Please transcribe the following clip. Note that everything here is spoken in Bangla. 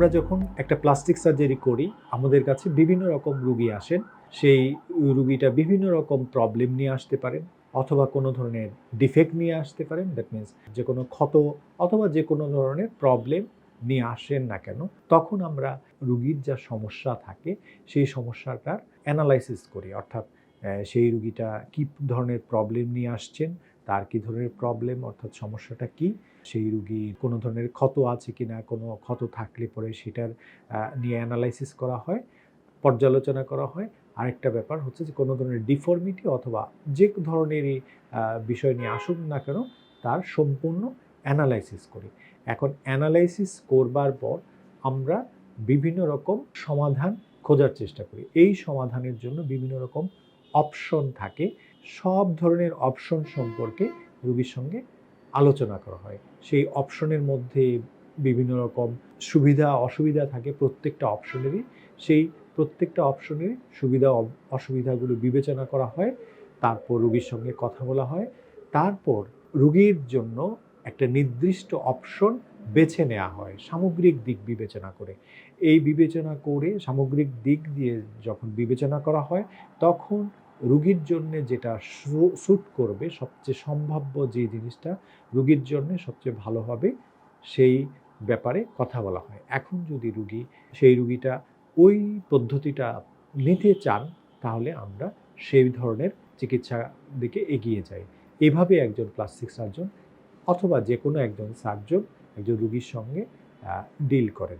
আমরা যখন একটা প্লাস্টিক সার্জারি করি, আমাদের কাছে বিভিন্ন রকম রুগী আসেন। সেই রুগীটা বিভিন্ন রকম প্রবলেম নিয়ে আসতে পারেন অথবা কোনো ধরনের ডিফেক্ট নিয়ে আসতে পারেন। দ্যাট মিন্স যে কোনো ক্ষত অথবা যে কোনো ধরনের প্রবলেম নিয়ে আসেন না কেন, তখন আমরা রুগীর যা সমস্যা থাকে, সেই সমস্যাটার অ্যানালাইসিস করি। অর্থাৎ সেই রুগীটা কী ধরনের প্রবলেম নিয়ে আসছেন তার কী ধরনের প্রবলেম অর্থাৎ সমস্যাটা কি? সেই রুগী কোনো ধরনের ক্ষত আছে কি না কোনো ক্ষত থাকলে পরে সেটার নিয়ে অ্যানালাইসিস করা হয়, পর্যালোচনা করা হয়। আরেকটা ব্যাপার হচ্ছে যে কোনো ধরনের ডিফর্মিটি অথবা যে ধরনেরই বিষয় নিয়ে আসুক না কেন, তার সম্পূর্ণ অ্যানালাইসিস করি। এখন অ্যানালাইসিস করবার পর আমরা বিভিন্ন রকম সমাধান খোঁজার চেষ্টা করি। এই সমাধানের জন্য বিভিন্ন রকম অপশন থাকে। সব ধরনের অপশন সম্পর্কে রোগীর সঙ্গে আলোচনা করা হয়। সেই অপশনের মধ্যে বিভিন্ন রকম সুবিধা, অসুবিধা থাকে প্রত্যেকটা অপশনেরই সেই প্রত্যেকটা অপশনের সুবিধা, অসুবিধাগুলো বিবেচনা করা হয়। তারপর রুগীর সঙ্গে কথা বলা হয়। তারপর রুগীর জন্য একটা নির্দিষ্ট অপশন বেছে নেওয়া হয় সামগ্রিক দিক বিবেচনা করে। এই বিবেচনা করে সামগ্রিক দিক দিয়ে যখন বিবেচনা করা হয়, তখন রুগীর জন্য যেটা স্যুট করবে, সবচেয়ে সম্ভাব্য যে জিনিসটা রুগীর জন্য সবচেয়ে ভালো হবে, সেই ব্যাপারে কথা বলা হয়। এখন যদি রুগী, সেই রুগীটা ওই পদ্ধতিটা নিতে চান, তাহলে আমরা সেই ধরনের চিকিৎসা দিকে এগিয়ে যাই। এভাবে একজন প্লাস্টিক সার্জন অথবা যে কোনো একজন সার্জন একজন রুগীর সঙ্গে ডিল করেন।